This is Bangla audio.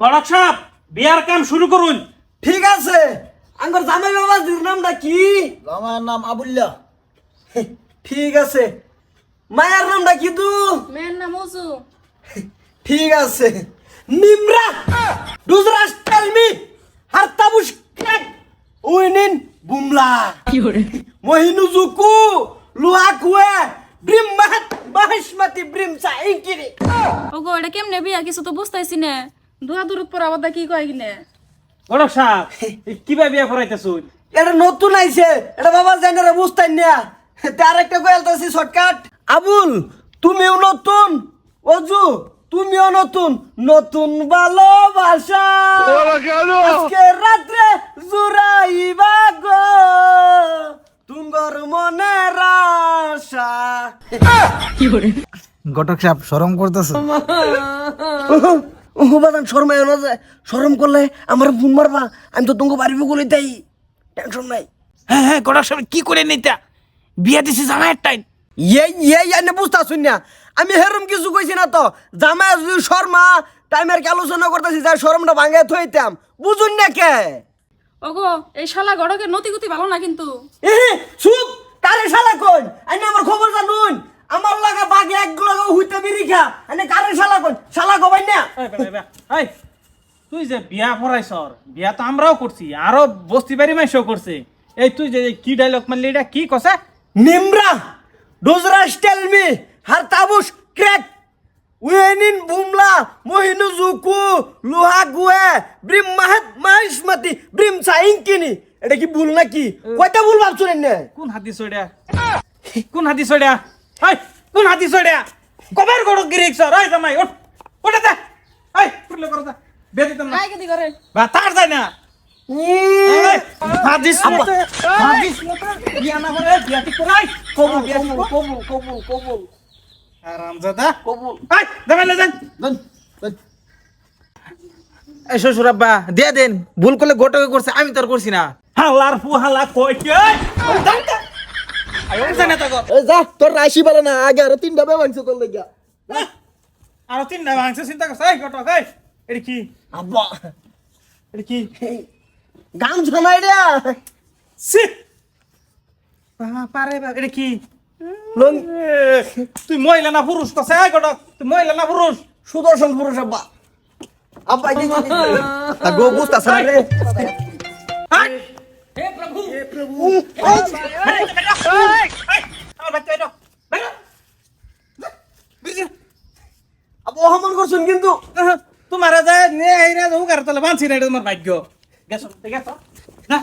গড়ক সাহেব বিয়ার কাম শুরু করুন। ঠিক আছে। আঙ্গর জামাই বাবাজির নামটা কি? আমার নাম আবুল্লা ঠিক আছে। মায়ের নামটা কি তু? মেয়ের নাম উজু। ঠিক আছে। নিমরা। ডুজরাস টেল মি হারতাবুশ ক্র্যাক উইনিন বুমলা। মহিনুজুকু লুয়াকুয়ে ব্রিম মাহাত বাহিসমতি ব্রিম চা ইঙ্কিরি ওগো এটা কেমনে বিয়া? কিছু তো বুঝতেছি না। দুয়া দূরত পর আবার কি কয় কিনে। গড়ক সাহেব কীভাবে বিয়া এটা নতুন আইছে এটা বাবা বুঝতেন না। তার একটা কয়েলতাছি শর্টকাট। আবুল তুমিও নতুন। অজু তুমিও নতুন। নতুন ভালোবাসা। আজকে রাত্রে জুড়াইবা গো। তুঙ্গর মনের আশা। ঘটক সাহেব করতেছে? বাদান শর্মায় না যায় শরম করলে আমার ফোন মারবা আমি তো তোমাকে বাড়ি বলে দেই। টেনশন নাই। হ্যাঁ হ্যাঁ গড়ার সামনে কি করে নিতা? বিয়া দিছি জামাইয়ের টাইম। এই এই এনে বুঝতে শুন না। আমি হেরম কিছু কইছি না তো। জামাই যদি শর্মা টাইমের কি আলোচনা করতেছি যা শরমটা ভাঙে থইতাম। বুঝুন না কে? ওগো এই শালা গড়কের নতি গুতি ভালো না কিন্তু। এ চুপ! কারে শালা কই আইনে আমার খবর জানুন। আমার লাগা বাগে এক লগা হইতে বিরিখা আইনে কারে শালা কই? শালা কবাই না এই তুই যে বিয়া পড়াইছর বিয়া তো আমরাও করছি আরও বস্তি বাড়ি মাইসও করছে। এই তুই যে কি ডায়লগ মারলি এটা কি কসে নিমরা ডোজরাস টেল মি হার তাবুস ক্র্যাক উয়েনিন বুমলা মহিনু জুকু লুহা গুয়ে ব্রিম মাহাত মাহিসমতি ব্রিম সাইঙ্কিনি এটা কি ভুল নাকি? কয়টা ভুল ভাবছুন না? কোন হাতি ছড়িয়া কোন হাতি ছড়িয়া এই কোন হাতি ছড়িয়া কবার গড়ক গিরিক সর এই জামাই ওঠ ওঠে যা এই উঠলে করো যা বিয়া দিতাম না কেদি করে বা তার যায় না। এই, হাদিস হাদিস বিয়া না করে বিয়া ঠিক করে কবুল কবুল কবুল কবুল আরামজাদা কবুল। এই জামাইলে যান। এই শ্বশুর আব্বা দিয়ে দেন। ভুল করলে গোটকে করছে আমি তোর করছি না। হালার ফুহালা কই যা তোর রাশি বলে না আগে আরও তিনটা বে মাংস তোর লাগিয়া আর তিনটা ভাঙছে চিন্তা করছ? এই গটক এই এটা কি? আব্বা। এটা কি? গান শোনাই রে। সি বাবা পারে বা এটা কি? তুই মহিলা না পুরুষ তো এই গটক তুই মহিলা না পুরুষ? সুদর্শন পুরুষ আব্বা। আব্বা কি তা গো বুঝতা রে। হাই আমার বাচ্চা এটা অহমান করছেন কিন্তু তোমার যায় নে এই রে উগার তাহলে বানছি না এটা তোমার ভাগ্য গেছো গেছো না